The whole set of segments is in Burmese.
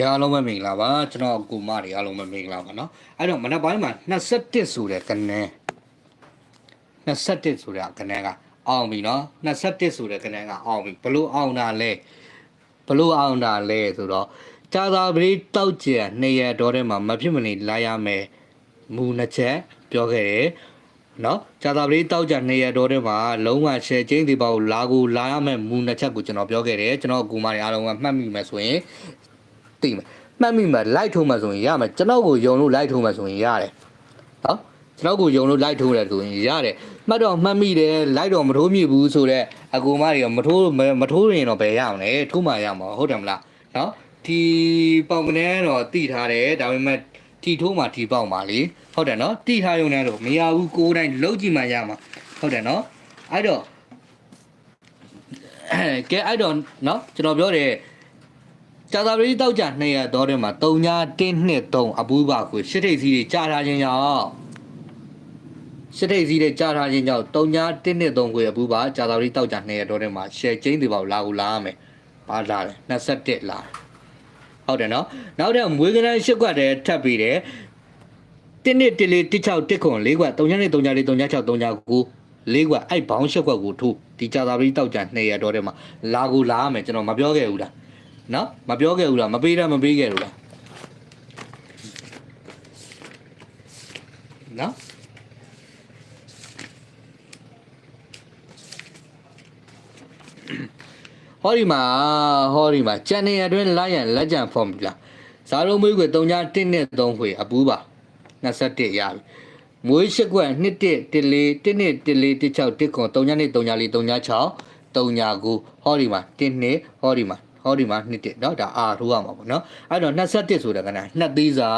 ကဲအားလုံးပဲမင်္ဂလာပါကျွန်တော်အကူမတွေအားလုံးပဲမင်္ဂလာပါเนาะအဲ့တော့မနက်ပိုင်းမှာ21ဆိုတဲ့ကနန်း21ဆိုတဲ့ကနန်းကအောင်ပြီเนาะ21ဆိုတဲ့ကနန်းကအောင်ပြီဘလို့အောင်တာလဲဘလို့အောင်တာလဲဆိုတော့ကြာသာပရိတောက်ကျန်နှစ်ရက်တော်ထဲမှာမဖြစ်မနေလာရမယ်မူနှစ်ချက်ပြောခဲ့တယ်နော်ကြာသာပရိတောက်ကြနေရတော်တဲ့မှာလုံးဝရှယ်ချင်းဒီပေါ့လာကိုလာရမယ်မူနှစ်ချက်ကိုကျွန်တော်ပြောခဲ့တယ်ကျွန်တော်အကူမတွေအားလုံးကမှတ်မိမယ်ဆိုရင် သိမယ်မှတ်မိမယ်လိုက်ထိုးမှဆိုရင်ရမယ်ကျွန်တော်ကိုယုံလို့လိုက်ထိုးမှဆိုရင်ရတယ်နော်ကျွန်တော်ကိုယုံလို့လိုက်ထိုးတယ်ဆိုရင်ရတယ်မှတ်တော့မှတ်မိတယ်လိုက်တော့မထိုးမိဘူးဆိုတော့အကူမတွေကမထိုးမထိုးရင်တော့ဘယ်ရအောင်လဲထိုးမှရမှာဟုတ်တယ်မလားနော်ဒီပေါင်ကနေတော့တိထားတယ်ဒါပေမဲ့တီထိုးမှတီပေါက်ပါလေဟုတ်တယ်နော်တိထားရုံနဲ့တော့မရဘူးကိုယ်တိုင်လုံးကြည့်မှရမှာဟုတ်တယ်နော်အဲ့တော့ကဲအဲ့တော့နော်ကျွန်တော်ပြောတယ် ကြာသာပရိတောက်ကြ200တော့တယ်မှာ3ညာ1နှစ်3အပူးပါကိုရှစ်ထိပ်စီးတွေကြားထားခြင်းကြောင့်ရှစ်ထိပ်စီးတွေကြားထားခြင်းကြောင့်3ညာ1နှစ်3ကိုအပူးပါကြာသာပရိတောက်ကြ200တော့တယ်မှာရှယ်ချင်းတွေပေါ့လာကိုလာရမယ်ပါလာတယ်21လာဟုတ်တယ်နော်နောက်တော့မွေးကနန်းရှစ်ကွက်တည်းထပ်ပြီးတယ်တစ်နှစ်တစ်လေးတစ်ချောက်တစ်ခွန်လေးကွက်3ညနေ3ညလေး3ည6 3ည9လေးကွက်အဲ့ဘောင်းရှစ်ကွက်ကိုထိုးဒီကြာသာပရိတောက်ကြ200တော့တယ်မှာလာကိုလာရမယ်ကျွန်တော်မပြောခဲ့ဘူးလား နော်မပြောခဲ့ဘူးလားမပေးတာမပေးခဲ့ဘူးလားနော်ဟောဒီမှာဟောဒီမှာကျန်နေရအတွင်းလိုက်ရန်လက်ကြံဖော်မူလာဇာလုံးမွေးကွယ်3ည1နဲ့3ခွေအပူးပါ21ရပြီမွေးရှိကွက်2 1 1 4 1 2 1 4 1 6 1ခွန်3ညနေ3ည4 3ည6 3ည9ဟောဒီမှာ1နှစ်ဟောဒီမှာ ဟောဒီမှာ2တစ်เนาะဒါအာထိုးရမှာပေါ့เนาะအဲ့တော့21ဆိုတာကနနှစ်သေးစာ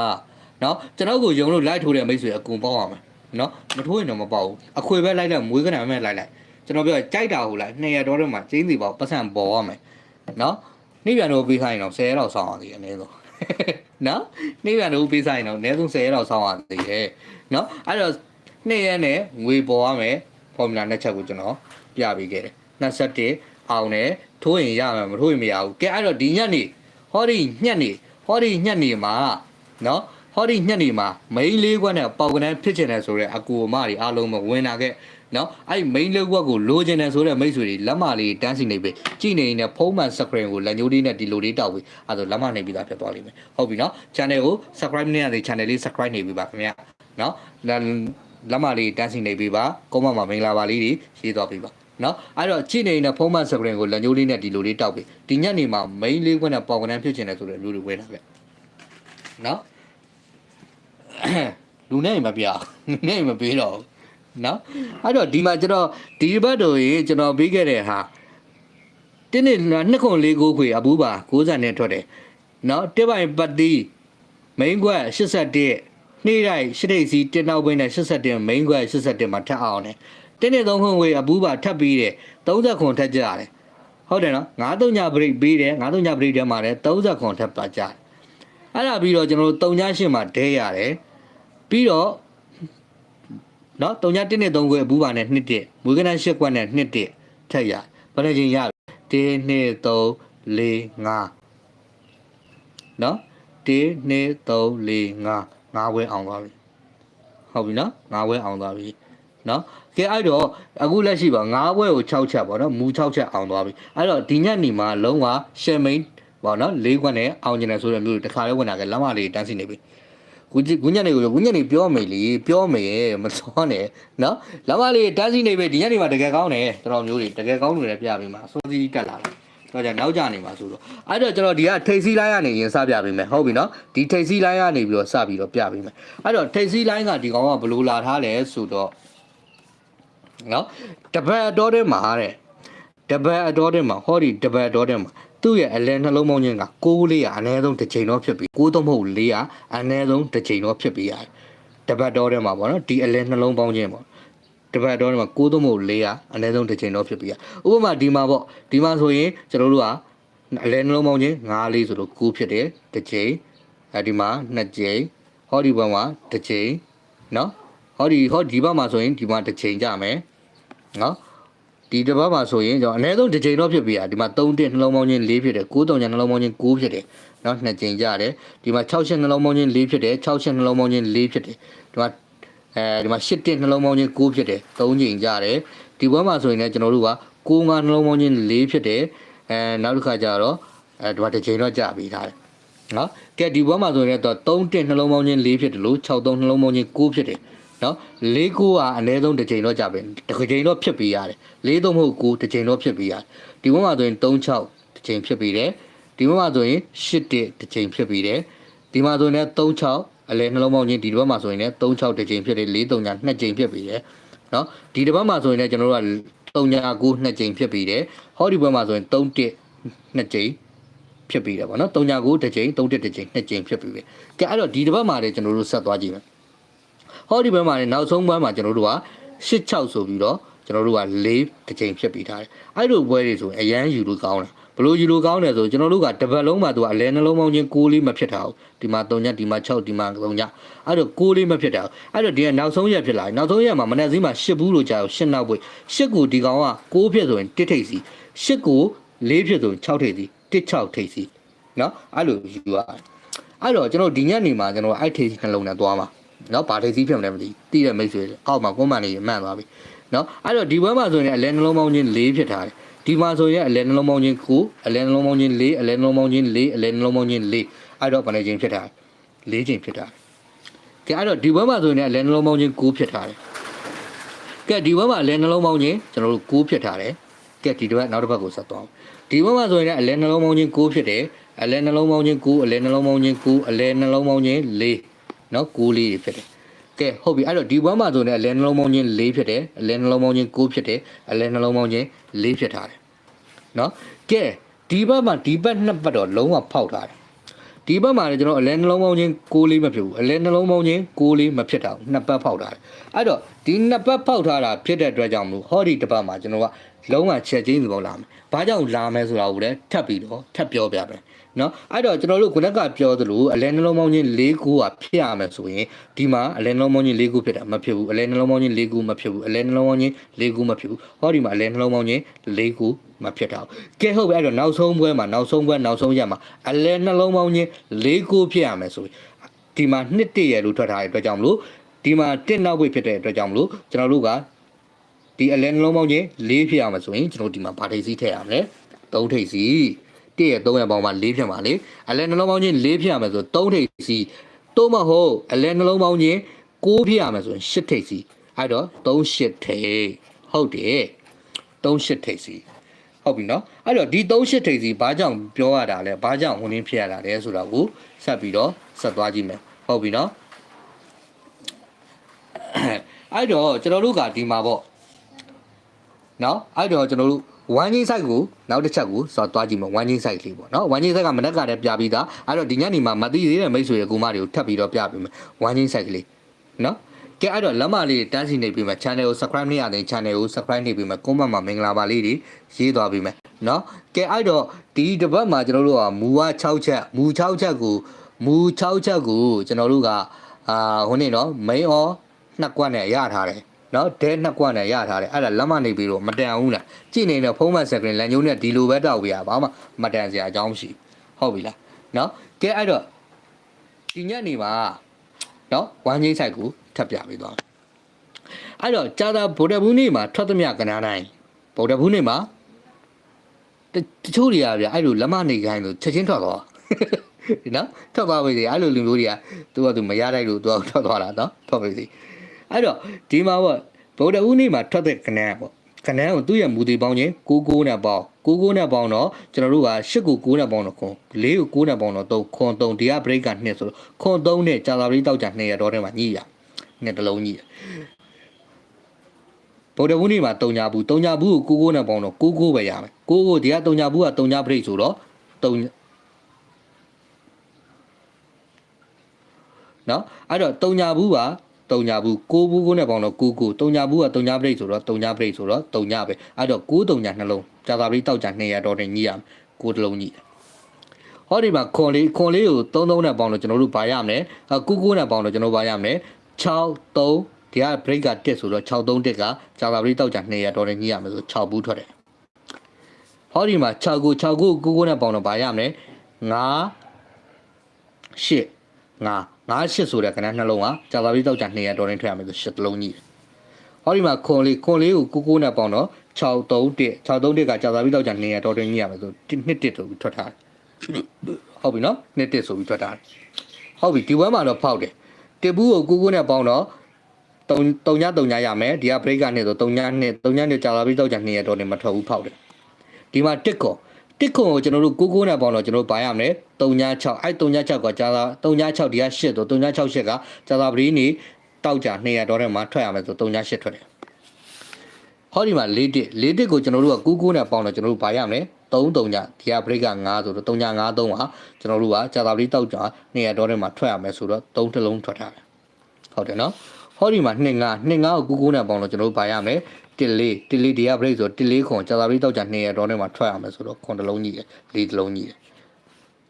เนาะကျွန်တော်ကိုယုံလို့လိုက်ထိုးတဲ့မိတ်ဆွေအကုန်ပေါက်ရမယ်เนาะမထိုးရင်တော့မပေါက်ဘူးအခွေပဲလိုက်လိုက်မွေးကနမဲ့လိုက်လိုက်ကျွန်တော်ပြောကြိုက်တာဟိုလိုက်200ဒေါ်လာမှာကျင်းစီပေါ့ပတ်စံပေါ်ရမယ်เนาะနေပြန်တော့ပေးခိုင်းတော့10ရက်လောက်ဆောင်းရသေးတယ်အနည်းဆုံးနော်နေပြန်တော့ပေးဆိုင်တော့အနည်းဆုံး10ရက်လောက်ဆောင်းရသေးတယ်နော်အဲ့တော့နှစ်ရက်နဲ့ငွေပေါ်ရမယ်ဖော်မူလာနှစ်ချက်ကိုကျွန်တော်ပြပေးခဲ့တယ်21 အောင်တယ်ထိုးရင်ရမယ်မထိုးရင်မရဘူးကဲအဲ့တော့ဒီညက်နေဟောဒီညက်နေဟောဒီညက်နေမှာနော်ဟောဒီညက်နေမှာ main လေးခွက်နဲ့ပေါက်ကနန်းဖြစ်ချင်တယ်ဆိုတော့အကူအမတွေအားလုံးမဝင်လာခဲ့နော်အဲ့ main လေးခွက်ကိုလိုချင်တယ်ဆိုတော့မိတ်ဆွေတွေလက်မလေးတန်းစီနေပြီကြည့်နေနေတဲ့ဖုံးမှန် screen ကိုလက်ညှိုးလေးနဲ့ဒီလိုလေးတောက်ပြီးအဲ့ဒါလက်မနေပြီးသားဖြစ်သွားလိမ့်မယ်ဟုတ်ပြီနော် channel ကို subscribe နေရတဲ့ channel လေး subscribe နေပြီပါခင်ဗျာနော်လက်မလေးတန်းစီနေပြီပါကုန်းမမှာမင်္ဂလာပါလေးတွေရေးသွားပြီပါ နော်အဲ့တော့ကြည့်နေတဲ့ဖုံးမှန် screen ကိုလက်ညှိုးလေးနဲ့ဒီလိုလေးတောက်ပြီးဒီညက်နေမှာ main လေးခွက်နဲ့ပေါက်ကနန်းဖြစ်ချင်တယ်ဆိုတော့လူတွေဝင်လာခဲ့နော်လူနဲ့မပြလူနဲ့မပေးတော့ဘူးနော်အဲ့တော့ဒီမှာကျွန်တော်ဒီဘက်တို့ရေကျွန်တော်ပေးခဲ့တဲ့ဟာတင်းနေနှစ်ခွန်လေးကိုခွေအပူပါ60နဲ့ထွက်တယ်နော်တစ်ပိုင်ပတ်တီးမိန်ခွက်81နေ့တိုင်းရှစ်ထိပ်စီတင်နောက်ဘင်းနဲ့81မိန်ခွက်81မှာထပ်အောင်တယ် တင်းနေသုံးခွန်ခွေအပူပါထပ်ပြီးတယ်30ခွန်ထပ်ကြရတယ်ဟုတ်တယ်နော်93ညဘရိတ်ပေးတယ်93ညဘရိတ်ထဲမှာလည်း30ခွန်ထပ်ပါကြတယ်အဲ့ဒါပြီးတော့ကျွန်တော်တို့3ည8မှာဒဲရတယ်ပြီးတော့နော်3ည1နဲ့3ခွဲအဘူးပါနဲ့2တစ်မွေးကနန်း8ခွက်နဲ့2တစ်ထက်ရဘယ်နှချင်းရ1 2 3 4 5နော်1 2 3 4 5 5ဝဲအောင်သွားပြီဟုတ်ပြီနော်5ဝဲအောင်သွားပြီ နော်ကဲအဲ့တော့အခုလက်ရှိပါ5ဝဲကို6ချက်ပေါ့နော်မူ6ချက်အောင်သွားပြီအဲ့တော့ဒီညက်နေမှာလုံးဝ share main ပေါ့နော်၄ခွက်နဲ့အောင်ကျင်တယ်ဆိုတဲ့မျိုးတခါလေးဝင်လာခဲ့လမ်းမလေးတန်းစီနေပြီဂူကြီးဂူညက်နေကိုဂူညက်နေပြောမယ်လေပြောမယ်မစောနဲ့နော်လမ်းမလေးတန်းစီနေပဲဒီညက်နေမှာတကယ်ကောင်းတယ်တော်တော်မျိုးတွေတကယ်ကောင်းတယ်လည်းပြပေးမှာအစိုးစီတက်လာတယ်တော့じゃနောက်ကြနေမှာဆိုတော့အဲ့တော့ကျွန်တော်ဒီကထိတ်စီလိုင်းကနေရင်စပြပေးမယ်ဟုတ်ပြီနော်ဒီထိတ်စီလိုင်းကနေပြီးတော့စပြီးတော့ပြပေးမယ်အဲ့တော့ထိတ်စီလိုင်းကဒီကောင်ကဘယ်လိုလာထားလဲဆိုတော့ နော်တပတ်အတော်ထဲမှာတဲ့တပတ်အတော်ထဲမှာဟောဒီတပတ်အတော်ထဲမှာသူ့ရဲ့အလဲနှလုံးပေါင်းခြင်းက6လေးရအနည်းဆုံးတစ်ချိန်တော့ဖြစ်ပြီး6တော့မဟုတ်4ရအနည်းဆုံးတစ်ချိန်တော့ဖြစ်ပြီးရတယ်တပတ်တော်ထဲမှာပေါ့နော်ဒီအလဲနှလုံးပေါင်းခြင်းပေါ့တပတ်တော်ထဲမှာ6တော့မဟုတ်4ရအနည်းဆုံးတစ်ချိန်တော့ဖြစ်ပြီးရဥပမာဒီမှာပေါ့ဒီမှာဆိုရင်ကျွန်တော်တို့ကအလဲနှလုံးပေါင်းခြင်း9လေးဆိုလို့9ဖြစ်တယ်တစ်ချိန်အဲဒီမှာ2ချိန်ဟောဒီဘက်မှာတစ်ချိန်နော်ဟောဒီဟောဒီဘက်မှာဆိုရင်ဒီမှာတစ်ချိန်ကြမယ် နော် ဒီတစ်ပတ်မှာဆိုရင်ကျွန်တော်အနည်းဆုံးတစ်ချိန်တော့ဖြစ်ပြီอ่ะဒီမှာ3တက်နှလုံးပေါင်းချင်း4ဖြစ်တယ်9တုံညာနှလုံးပေါင်းချင်း9ဖြစ်တယ်เนาะနှစ်ချိန်ကြတယ်ဒီမှာ6ချက်နှလုံးပေါင်းချင်း4ဖြစ်တယ်6ချက်နှလုံးပေါင်းချင်း4ဖြစ်တယ်ဒီမှာအဲဒီမှာ8တက်နှလုံးပေါင်းချင်း9ဖြစ်တယ်3ချိန်ကြတယ်ဒီဘက်မှာဆိုရင်လည်းကျွန်တော်တို့က9 5နှလုံးပေါင်းချင်း4ဖြစ်တယ်အဲနောက်တစ်ခါကျတော့အဲဒီမှာတစ်ချိန်တော့ကြာပြီထားတယ်နော်ကဲဒီဘက်မှာဆိုရင်တော့3တက်နှလုံးပေါင်းချင်း4ဖြစ်တယ်လို့6 3နှလုံးပေါင်းချင်း9ဖြစ်တယ် နော်၄ကိုကအနည်းဆုံးတစ်ချိန်တော့ကြာပဲတစ်ချိန်တော့ဖြစ်ပြီးရတယ်၄တော့မဟုတ်9တစ်ချိန်တော့ဖြစ်ပြီးရတယ်ဒီဘက်မှာဆိုရင်3 6တစ်ချိန်ဖြစ်ပြီးတယ်ဒီဘက်မှာဆိုရင်8တက်တစ်ချိန်ဖြစ်ပြီးတယ်ဒီမှာဆိုရင်လည်း3 6အလဲနှလုံးပေါင်းချင်းဒီတစ်ဘက်မှာဆိုရင်လည်း3 6တစ်ချိန်ဖြစ်တယ်4 3ညာ2ချိန်ဖြစ်ပြီးတယ်နော်ဒီတစ်ဘက်မှာဆိုရင်လည်းကျွန်တော်တို့က3ညာ9 2ချိန်ဖြစ်ပြီးတယ်ဟောဒီဘက်မှာဆိုရင်3တက်2ချိန်ဖြစ်ပြီးတယ်ပေါ့နော်3ညာ9တစ်ချိန်3တက်တစ်ချိန်2ချိန်ဖြစ်ပြီးပြီကဲအဲ့တော့ဒီတစ်ဘက်မှာလည်းကျွန်တော်တို့ဆက်သွားကြည့်မယ် ဟောဒီဘက်မှာလည်းနောက်ဆုံးဘက်မှာကျွန်တော်တို့က86ဆိုပြီးတော့ကျွန်တော်တို့က၄တစ်ချိန်ဖြစ်ပြီးထားတယ်အဲ့လိုပွဲတွေဆိုရင်အရန်ယူလို့ကောင်းတာဘလို့ယူလို့ကောင်းတယ်ဆိုကျွန်တော်တို့ကတပတ်လုံးမှာသူကအလဲနှလုံးပေါင်းချင်း6လေးမဖြစ်တာဘူးဒီမှာ3ညဒီမှာ6ဒီမှာ3ညအဲ့တော့6လေးမဖြစ်တာဘူးအဲ့တော့ဒီကနောက်ဆုံးရက်ဖြစ်လာနောက်ဆုံးရက်မှာမနေ့စည်းမှာ10ဘူးလို့ကြာတော့10နောက်ပွေ10ကိုဒီကောင်က6ဖြစ်ဆိုရင်1ထိပ်စီ10ကို4ဖြစ်ဆိုရင်6ထိပ်စီ16ထိပ်စီနော်အဲ့လိုယူရတယ်အဲ့တော့ကျွန်တော်ဒီညနေမှာကျွန်တော်အဲ့ထိပ်စီနှလုံးနဲ့သွားမှာ နော်ဘာထိပ်စီးဖြစ်မလဲမသိတိတဲ့မိတ်ဆွေအောက်မှာကွန်မန်လေးမှန်သွားပြီနော်အဲ့တော့ဒီဘက်မှာဆိုရင်အလဲနှလုံးပေါင်းချင်း၄ဖြစ်ထားတယ်ဒီမှာဆိုရင်အလဲနှလုံးပေါင်းချင်း9အလဲနှလုံးပေါင်းချင်း4အလဲနှလုံးပေါင်းချင်း4အလဲနှလုံးပေါင်းချင်း4အဲ့တော့ဘယ်နှချင်းဖြစ်ထားလဲ၄ချင်းဖြစ်ထားတယ်ကဲအဲ့တော့ဒီဘက်မှာဆိုရင်အလဲနှလုံးပေါင်းချင်း9ဖြစ်ထားတယ်ကဲဒီဘက်မှာအလဲနှလုံးပေါင်းချင်းကျွန်တော်တို့9ဖြစ်ထားတယ်ကဲဒီတစ်ပတ်နောက်တစ်ပတ်ကိုဆက်သွားဒီဘက်မှာဆိုရင်အလဲနှလုံးပေါင်းချင်း9ဖြစ်တယ်အလဲနှလုံးပေါင်းချင်း9အလဲနှလုံးပေါင်းချင်း9အလဲနှလုံးပေါင်းချင်း4 နော်9လေးတွေဖြစ်တယ်ကဲဟုတ်ပြီအဲ့တော့ဒီဘွားမှာဆိုရင်အလဲနှလုံးပေါင်းချင်း၄ဖြစ်တယ်အလဲနှလုံးပေါင်းချင်း9ဖြစ်တယ်အလဲနှလုံးပေါင်းချင်း၄ဖြစ်ထားတယ်နော်ကဲဒီဘက်မှာဒီဘက်နှစ်ဘက်တော့လုံးဝဖောက်ထားတယ်ဒီဘက်မှာလည်းကျွန်တော်အလဲနှလုံးပေါင်းချင်း6လေးမဖြစ်ဘူးအလဲနှလုံးပေါင်းချင်း6လေးမဖြစ်တာဘူးနှစ်ဘက်ဖောက်ထားတယ်အဲ့တော့ဒီနှစ်ဘက်ဖောက်ထားတာဖြစ်တဲ့အတွက်ကြောင့်မလို့ဟောဒီတစ်ပတ်မှာကျွန်တော်ကလုံးဝချက်ချင်းသဘောလာမယ်ဘာကြောင့်လာမယ်ဆိုတာကိုလည်းထပ်ပြီးတော့ထပ်ပြောပြမယ် နော်အဲ့တော့ကျွန်တော်တို့ခုနကပြောသလိုအလဲနှလုံးပေါင်းချင်း၄ခုကဖြစ်ရမယ်ဆိုရင်ဒီမှာအလဲနှလုံးပေါင်းချင်း၄ခုဖြစ်တာမဖြစ်ဘူးအလဲနှလုံးပေါင်းချင်း၄ခုမဖြစ်ဘူးအလဲနှလုံးပေါင်းချင်း၄ခုမဖြစ်ဘူးဟောဒီမှာအလဲနှလုံးပေါင်းချင်း၄ခုမဖြစ်တာဘူးကဲဟုတ်ပြီအဲ့တော့နောက်ဆုံးပွဲမှာနောက်ဆုံးပွဲနောက်ဆုံးရက်မှာအလဲနှလုံးပေါင်းချင်း၄ခုဖြစ်ရမယ်ဆိုရင်ဒီမှာနှစ်တည့်ရလို့ထွက်ထားတဲ့အတွက်ကြောင့်မလို့ဒီမှာတစ်နောက်ဝိဖြစ်တဲ့အတွက်ကြောင့်မလို့ကျွန်တော်တို့ကဒီအလဲနှလုံးပေါင်းချင်း၄ဖြစ်ရမယ်ဆိုရင်ကျွန်တော်ဒီမှာဗာထိပ်စီးထည့်ရမယ်၃ထိပ်စီး တည့်ရဲ့3ရက်ပေါင်းမှာ4ဖြစ်မှာလေအလဲနှလုံးပေါင်းချင်း4ဖြစ်ရမယ်ဆို3ထိပ်စီတော့မဟုတ်အလဲနှလုံးပေါင်းချင်း6ဖြစ်ရမယ်ဆိုရင်8ထိပ်စီအဲ့တော့3 8ထိပ်ဟုတ်တယ်3 8ထိပ်စီဟုတ်ပြီနော်အဲ့တော့ဒီ3 8ထိပ်စီဘာကြောင့်ပြောရတာလဲဘာကြောင့်ဝင်ရင်းဖြစ်ရတာလဲဆိုတာကိုဆက်ပြီးတော့ဆက်သွားကြည့်မယ်ဟုတ်ပြီနော်အဲ့တော့ကျွန်တော်တို့ကဒီမှာပေါ့နော်အဲ့တော့ကျွန်တော်တို့ one chain site ကိုနောက်တစ်ချက်ကိုဆိုတော့တွားကြည့်မယ် one chain site လေးပေါ့နော် one chain site ကမနက်ကတည်းကပြပြီးသားအဲ့တော့ဒီညနေမှာမသိသေးတဲ့မိတ်ဆွေရဲ့ကူမတွေကိုထပ်ပြီးတော့ပြပေးမယ် one chain site ကလေးနော်ကဲအဲ့တော့လက်မလေးတန်းစီနေပြီးမှ channel ကို subscribe နေရတဲ့ channel ကို subscribe နေပြီးမှ comment မှာမင်္ဂလာပါလေးတွေရေးသွားပြီးမယ်နော်ကဲအဲ့တော့ဒီတစ်ပတ်မှာကျွန်တော်တို့ကမူဝ6ချက်မူ6ချက်ကိုမူ6ချက်ကိုကျွန်တော်တို့ကအာဟိုနေ့နော် main or နှစ်ကွက်နဲ့ရထားတယ် နော်ဒဲနှစ်ကွက်နဲ့ရထားတယ်အဲ့ဒါလက်မနေပြီးတော့မတန်ဘူးလားကြည့်နေတဲ့ဖုံးမက်စကရင်လန်ညုံနဲ့ဒီလိုပဲတောက်ပြရဘာမှမတန်စရာအကြောင်းမရှိဟုတ်ပြီလားနော်ကဲအဲ့တော့ဒီညနေမှာနော်ဝမ်းကြီးဆိုင်ကိုထပ်ပြပေးသွားအဲ့တော့ကြာတာဗုဒ္ဓဘူးနေ့မှာထွက်သမျှကဏ္ဍတိုင်းဗုဒ္ဓဘူးနေ့မှာတတချို့တွေကဗျအဲ့လိုလက်မနေခိုင်းလို့ချက်ချင်းထွက်သွားဒီနော်ထွက်သွားပြီလေအဲ့လိုလူမျိုးတွေကသူကသူမရတိုက်လို့သူကထွက်သွားတာနော်ထွက်ပြီစီ အဲ့တော့ဒီမှာပေါ့ဗုဒ္ဓဦးနေ့မှာထွက်တဲ့ကဏ္ဍပေါ့ကဏ္ဍကိုသူ့ရဲ့မူတည်ပေါင်းချင်း99နဲ့ပေါင်း99နဲ့ပေါင်းတော့ကျွန်တော်တို့က8ကို9နဲ့ပေါင်းတော့ခွန်4ကို9နဲ့ပေါင်းတော့3ခွန်3ဒီက break က2ဆိုတော့ခွန်3နဲ့ကြာသာပရိတောက်ကြ2ရတော့ထဲမှာညှိရနှစ်တလုံးညှိရဗုဒ္ဓဘူးနေ့မှာတုံညာဘူးတုံညာဘူးကို99နဲ့ပေါင်းတော့99ပဲရမယ်99ဒီကတုံညာဘူးကတုံညာ break ဆိုတော့တုံနော်အဲ့တော့တုံညာဘူးက တုံညာဘူးကိုဘူးကိုနဲ့ပေါင်းတော့ကိုကိုတုံညာဘူးကတုံညာပရိတ်ဆိုတော့တုံညာပရိတ်ဆိုတော့တုံညာပဲအဲ့တော့ကိုတုံညာနှလုံးကြာသာပရိတ်တောက်ကြ200တော့တင်ညှိရမယ်ကိုတစ်လုံးညှိတယ်ဟောဒီမှာခွန်လေးခွန်လေးကို33နဲ့ပေါင်းတော့ကျွန်တော်တို့ဗာရမယ်အကူကူနဲ့ပေါင်းတော့ကျွန်တော်ဗာရမယ်6 3ဒီက break ကတက်ဆိုတော့6 3တက်ကကြာသာပတိတောက်ကြ2ရတော်တယ်ညှိရမယ်ဆို6ဘူးထွက်တယ်ဟောဒီမှာ6ကို6ကို9ကိုနဲ့ပေါင်းတော့ဗာရမယ်9 8 9 9 8ဆိုတဲ့ကဏ္ဍနှလုံးကကြာသာပတိတောက်ကြ2ရတော်တယ်ထွက်ရမယ်ဆို8တလုံးညှိတယ်ဟောဒီမှာခွန်လေးခွန်လေးကို9ကိုနဲ့ပေါင်းတော့6 3တက်6 3တက်ကကြာသာပတိတောက်ကြ2ရတော်တယ်ညှိရမယ်ဆို1 1ဆိုပြီးထွက်ထားတယ်ဟုတ်ပြီနော်1 1ဆိုပြီးထွက်ထားတယ်ဟုတ်ပြီဒီဘက်မှာတော့ဖောက်တယ်တစ်ဘူးကို9ကိုနဲ့ပေါင်းတော့3 3ည3ညရမယ်ဒီက break ကနေဆို3ည2 3ည2ကြာလာပြီးတော့ကြာ2ရတော့နေမထွက်ဘူးဖောက်တယ်ဒီမှာတစ်ခွန် တစ်ခွန်ကိုကျွန်တော်တို့9 9နဲ့ပေါင်းတော့ကျွန်တော်တို့ဘာရမလဲ3ည6အဲ့3ည6ကကြာလာ3ည6ဒီက8တော့3ည6 8ကကြာလာပြီးနေတောက်ကြ2ရတော့တဲ့မှာထွက်ရမယ်ဆို3ည8ထွက်တယ်ဟောဒီမှာ၄တစ်၄တစ်ကိုကျွန်တော်တို့က9 9နဲ့ပေါင်းတော့ကျွန်တော်တို့ဘာရမလဲ3 3ညဒီက break က9ဆိုတော့3ည9 3ပါကျွန်တော်တို့ကကြာလာပြီးတောက်ကြ2ရတော့တဲ့မှာထွက်ရမယ်ဆိုတော့3တစ်လုံးထွက်ထားတယ်ဟုတ်တယ်နော်ဟောဒီမှာ2 9 2 9ကို9 9နဲ့ပေါင်းတော့ကျွန်တော်တို့ပါရမယ် 1 4 1 4ဒီက break ဆို1 4ခွန်ကြာသာပြီးတောက်ကြ2ရတော့နဲ့မှာထွက်ရမယ်ဆိုတော့ခွန်တစ်လုံးကြီးတယ်4တစ်လုံးကြီးတယ်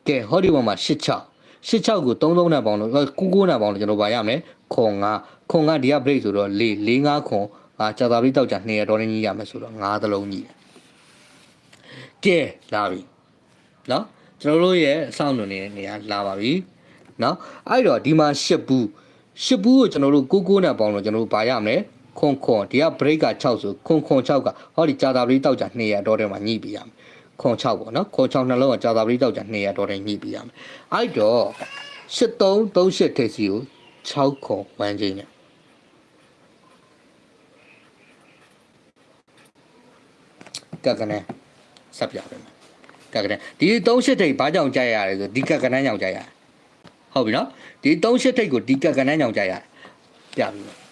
ကဲဟောဒီပေါ်မှာ8 6 8 6ကို3 3နဲ့ပေါင်းတော့9 9နဲ့ပေါင်းတော့ကျွန်တော်ပါရမယ်ခွန်9ခွန်9ဒီက break ဆိုတော့4 4 5ခွန်အာကြာသာပြီးတောက်ကြ2ရတော့နဲ့ကြီးရမယ်ဆိုတော့9တစ်လုံးကြီးတယ်ကဲလာပြီနော်ကျွန်တော်တို့ရဲ့အဆောင်လွန်နေတဲ့နေရာလာပါပြီနော်အဲ့တော့ဒီမှာ၈ဘူး၈ဘူးကိုကျွန်တော်တို့ကိုကိုနဲ့ပေါင်းတော့ကျွန်တော်တို့ဗာရမယ် ခွန်ခွန်ဒီက break က6ဆိုခွန်ခွန်6ကဟောဒီကြာတာပလီတောက်ကြ200တော့တဲ့မှာညှိပြရမယ်ခွန်6ပေါ့နော်ခွန်6နှလုံးကကြာတာပလီတောက်ကြ200တော့တဲ့ညှိပြရမယ်အဲ့တော့83 38ထိပ်စီကို6ခွန်ဝမ်းချင်းနဲ့ကကနေဆက်ပြပေးမယ်ကကနေဒီ38ထိပ်ဘာကြောင့်ကြာရရလဲဆိုဒီကကနန်းကြောင့်ကြာရဟုတ်ပြီနော်ဒီ38ထိပ်ကိုဒီကကနန်းကြောင့်ကြာရပြပြီမယ်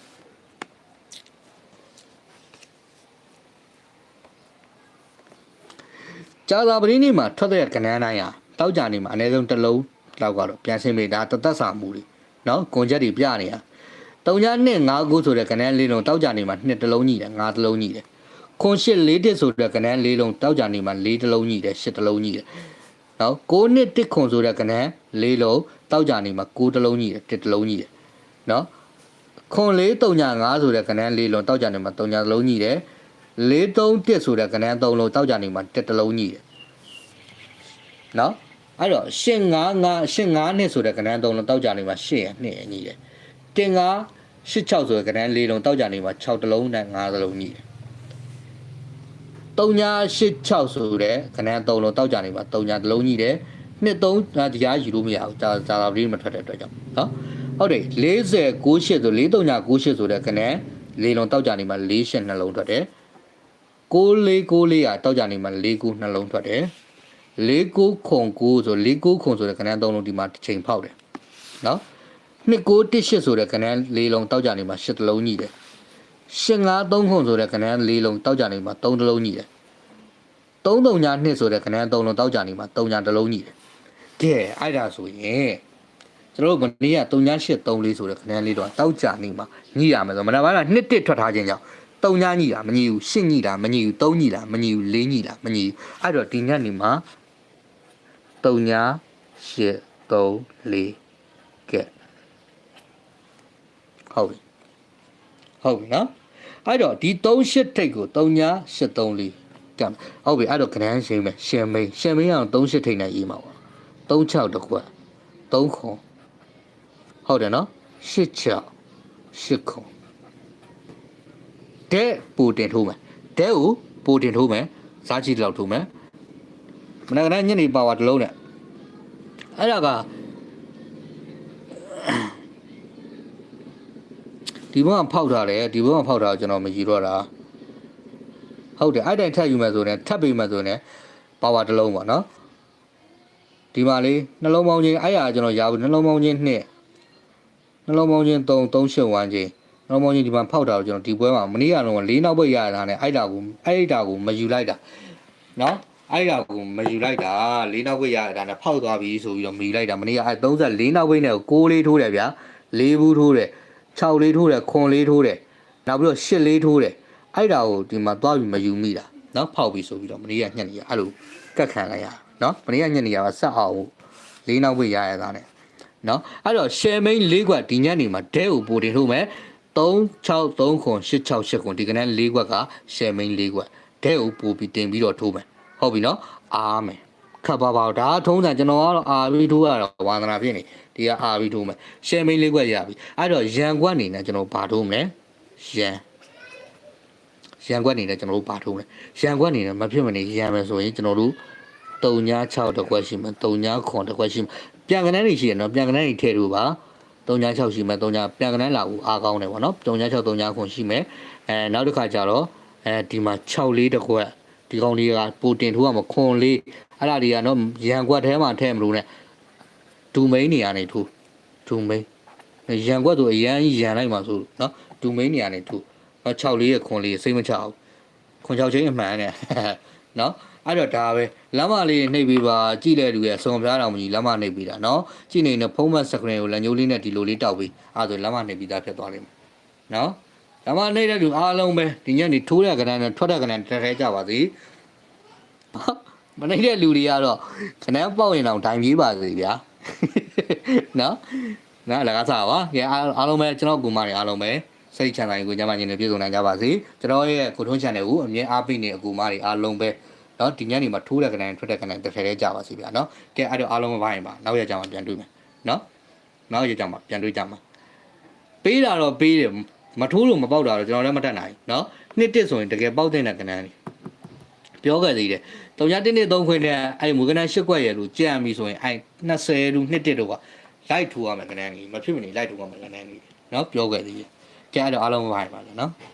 ကြာသာပရင်းနေမှာထွက်တဲ့ကဏ္ဍတိုင်းဟာတောက်ကြနေမှာအနည်းဆုံးတစ်လုံးလောက်ကတော့ပြန်ဆင်းမိတာတသက်စာမှုတွေနော်ကွန်ချက်တွေပြနေတာတုံညာနှစ်၅ခုဆိုတဲ့ကဏ္ဍလေးလုံးတောက်ကြနေမှာနှစ်တစ်လုံးညီတယ်၅တစ်လုံးညီတယ်ခွန်ရှစ်၄တစ်ဆိုတဲ့ကဏ္ဍလေးလုံးတောက်ကြနေမှာ၄တစ်လုံးညီတယ်၈တစ်လုံးညီတယ်နော်၉နှစ်တစ်ခွန်ဆိုတဲ့ကဏ္ဍလေးလုံးတောက်ကြနေမှာ၉တစ်လုံးညီတယ်တစ်တစ်လုံးညီတယ်နော်ခွန်လေးတုံညာ၅ဆိုတဲ့ကဏ္ဍလေးလုံးတောက်ကြနေမှာတုံညာတစ်လုံးညီတယ် လေးသုံးတစ်ဆိုတဲ့ကဏ္ဍသုံးလုံးတောက်ကြနေမှာတစ်တစ်လုံးညီတယ်နော်အဲ့တော့ရှင်9 9ရှင်9နှစ်ဆိုတဲ့ကဏ္ဍသုံးလုံးတောက်ကြနေမှာ8ရနှစ်အညီတယ်တင်9 8 6ဆိုတဲ့ကဏ္ဍ၄လုံးတောက်ကြနေမှာ6တလုံးနဲ့9တလုံးညီတယ်3ညာ8 6ဆိုတဲ့ကဏ္ဍသုံးလုံးတောက်ကြနေမှာ3ညာတလုံးညီတယ်နှစ်3ဒါတရားယူလို့မရဘူးဒါဒါလာပြီးမထွက်တဲ့အတွက်ကြောင့်နော်ဟုတ်တယ်40 98ဆို4 3ညာ98ဆိုတဲ့ကဏ္ဍ၄လုံးတောက်ကြနေမှာ4 8နှလုံးထွက်တယ် 6 4 9 4ကတောက်ကြနေမှာ4 9နှလုံးထွက်တယ်လေးကိုခုံကိုဆိုလေးကိုခုံဆိုတဲ့ကဏ္ဍသုံးလုံးဒီမှာတစ်ချိန်ဖောက်တယ်နော်နှစ်ကိုတစ်ရှစ်ဆိုတဲ့ကဏ္ဍလေးလုံးတောက်ကြနေမှာရှစ်တလုံးညီတယ်ရှင်ငါသုံးခုံဆိုတဲ့ကဏ္ဍလေးလုံးတောက်ကြနေမှာသုံးတလုံးညီတယ်သုံးသုံးညာနှစ်ဆိုတဲ့ကဏ္ဍသုံးလုံးတောက်ကြနေမှာသုံးညာတလုံးညီတယ်ကဲအဲ့ဒါဆိုရင်ကျွန်တော်တို့မနေ့က3ည8 3လေးဆိုတဲ့ခဏလေးတော့တောက်ကြနေမှာညှိရမယ်ဆိုမနက်ပိုင်းကနှစ်တစ်ထွက်ထားခြင်းကြောင့် 3ညညှိတာမညှိဘူး8ညှိတာမညှိဘူး3ညှိတာမညှိဘူး4ညှိတာမညှိဘူးအဲ့တော့ဒီညနေမှာ3ည8 3 4ကဲဟုတ်ပြီဟုတ်ပြီနော်အဲ့တော့ဒီ3 8ထိတ်ကို3ည8 3 4ကဲဟုတ်ပြီအဲ့တော့ခဏရှင်းမယ်ရှင်းမေးရှင်းမေးအောင်3 8ထိတ်နဲ့ရေးမှာပါ3 6တကွက်3ခွန်ဟုတ်တယ်နော်8 6 8ခွန် တဲ့ပူတင်ထိုးမယ်တဲ့ကိုပူတင်ထိုးမယ်ဇာကြီးတလောက်ထိုးမယ်မနက်ကညနေပါဝါတစ်လုံးနဲ့အဲ့ဒါကဒီဘက်ကဖောက်ထားတယ်ဒီဘက်ကဖောက်ထားကျွန်တော်မယူတော့တာဟုတ်တယ်အဲ့တိုင်ထပ်ယူမယ်ဆိုရင်ထပ်ပေးမယ်ဆိုရင်ပါဝါတစ်လုံးပါနော်ဒီမှာလေးနှလုံးပေါင်းချင်းအဲ့ဟာကျွန်တော်ရဘူးနှလုံးပေါင်းချင်းနှစ်နှလုံးပေါင်းချင်း3 3ရှုံဝမ်းချင်း နှလုံးပေါင်းချင်းဒီမှာဖောက်တာကိုကျွန်တော်ဒီပွဲမှာမနေ့ကတော့၄နောက်ပိတ်ရတာနဲ့အဲ့တာကိုအဲ့တာကိုမယူလိုက်တာနော်အဲ့ဒါကိုမယူလိုက်တာ၄နောက်ပိတ်ရတာနဲ့ဖောက်သွားပြီဆိုပြီးတော့မယူလိုက်တာမနေ့ကအဲ့34နောက်ပိတ်နဲ့ကို6လေးထိုးတယ်ဗျာ၄ဘူးထိုးတယ်6လေးထိုးတယ်ခွန်လေးထိုးတယ်နောက်ပြီးတော့8လေးထိုးတယ်အဲ့ဒါကိုဒီမှာသွားပြီးမယူမိတာနော်ဖောက်ပြီဆိုပြီးတော့မနေ့ကညက်နေရအဲ့လိုကတ်ခံလိုက်ရနော်မနေ့ကညက်နေရပါဆက်အောင်၄နောက်ပိတ်ရရတာနဲ့နော်အဲ့တော့ share main ၄ခွက်ဒီညက်နေမှာဒဲကိုပိုတင်ထိုးမယ် 3639ခွန်868ခွန်ဒီကနန်း၄ခွက်ကရှယ်မိန်၄ခွက်တဲ့ကိုပို့ပြီးတင်ပြီးတော့ထိုးမယ်ဟုတ်ပြီနော်အားမယ်ခပ်ပါပါဒါကထုံးစံကျွန်တော်ကတော့အာပြီးထိုးရတော့ဝါသနာဖြစ်နေဒီကအာပြီးထိုးမယ်ရှယ်မိန်၄ခွက်ရပြီအဲ့တော့ရန်ခွက်အနေနဲ့ကျွန်တော်ဘာထိုးမလဲရန်ရန်ခွက်အနေနဲ့ကျွန်တော်တို့ဘာထိုးမလဲရန်ခွက်အနေနဲ့မဖြစ်မနေရန်မယ်ဆိုရင်ကျွန်တော်တို့36တစ်ခွက်ရှိမယ်39ခွန်တစ်ခွက်ရှိမယ်ပြန်ကနန်းတွေရှိရနော်ပြန်ကနန်းတွေထည့်လို့ပါ 36ရှိမယ်39ပြန်ကနန်းလာဦးအားကောင်းတယ်ဗောနော်36 39ခွန်ရှိမယ်အဲနောက်တစ်ခါကျတော့အဲဒီမှာ6လေးတစ်ခွက်ဒီကောင်လေးကပိုတင်ထိုးရမှာခွန်လေးအဲ့ဒါတွေကတော့ရန်ခွက်ထဲမှာထည့်မလို့နဲ့ဒူမိန်နေရာနေထိုးဒူမိန်ရန်ခွက်ဆိုအရန်ကြီးရန်လိုက်မှာဆိုနော်ဒူမိန်နေရာနေထိုးနော်6လေးရဲ့ခွန်လေးစိတ်မချအောင်ခွန်6ချင်းအမှန်နဲ့နော် အဲ့တော့ဒါပဲလမ်းမလေးနှိပ်ပြီးပါကြည့်တဲ့လူရဲ့စုံပြားတော်မကြီးလမ်းမနှိပ်ပြီးတာနော်ကြည့်နေတဲ့ဖုံးမတ်စကရင်ကိုလက်ညှိုးလေးနဲ့ဒီလိုလေးတောက်ပြီးအဲ့ဒါဆိုလမ်းမနှိပ်ပြီးသားဖြစ်သွားလိမ့်မယ်နော်လမ်းမနှိပ်တဲ့လူအားလုံးပဲဒီညနေထိုးတဲ့ကဏ္ဍနဲ့ထွက်တဲ့ကဏ္ဍတစ်ထဲကြပါစေမနှိပ်တဲ့လူတွေကတော့ခဏပေါက်ရင်တော့တိုင်ပြေးပါစေဗျာနော်နော်လကားစားပါကဲအားအားလုံးပဲကျွန်တော်ကူမတွေအားလုံးပဲစိတ်ချမ်းသာရင်ကိုကြမ်းမှချင်းနဲ့ပြည့်စုံနိုင်ကြပါစေကျွန်တော်ရဲ့ကိုထွန်းချန်နယ်ကိုအမြဲအားပေးနေအကူမတွေအားလုံးပဲ နော်ဒီညနေမှာထိုးတဲ့ကနိုင်ထွက်တဲ့ကနိုင်တစ်ထည့်ထဲကြပါစီဗျာနော်ကဲအဲ့တော့အားလုံးမပိုင်းပါနောက်ရကြမှာပြန်တွေ့မယ်နော်နောက်ရကြမှာပြန်တွေ့ကြမှာပေးတာတော့ပေးတယ်မထိုးလို့မပေါက်တာတော့ကျွန်တော်လည်းမတတ်နိုင်နော်နှစ်တစ်ဆိုရင်တကယ်ပေါက်တဲ့ကနိုင်ပြောခဲ့သေးတယ်။တုံရတင်းနဲ့သုံးခွင်းနဲ့အဲ့မူကနန်းရှစ်ခွက်ရယ်လို့ကြံပြီဆိုရင်အဲ့20လူနှစ်တစ်တော့ကလိုက်ထူရမယ်ကနန်းကြီးမဖြစ်မနေလိုက်ထူရမယ်ကနန်းကြီးနော်ပြောခဲ့သေးတယ်။ကြဲအဲ့တော့အားလုံးမပါပါနဲ့နော်။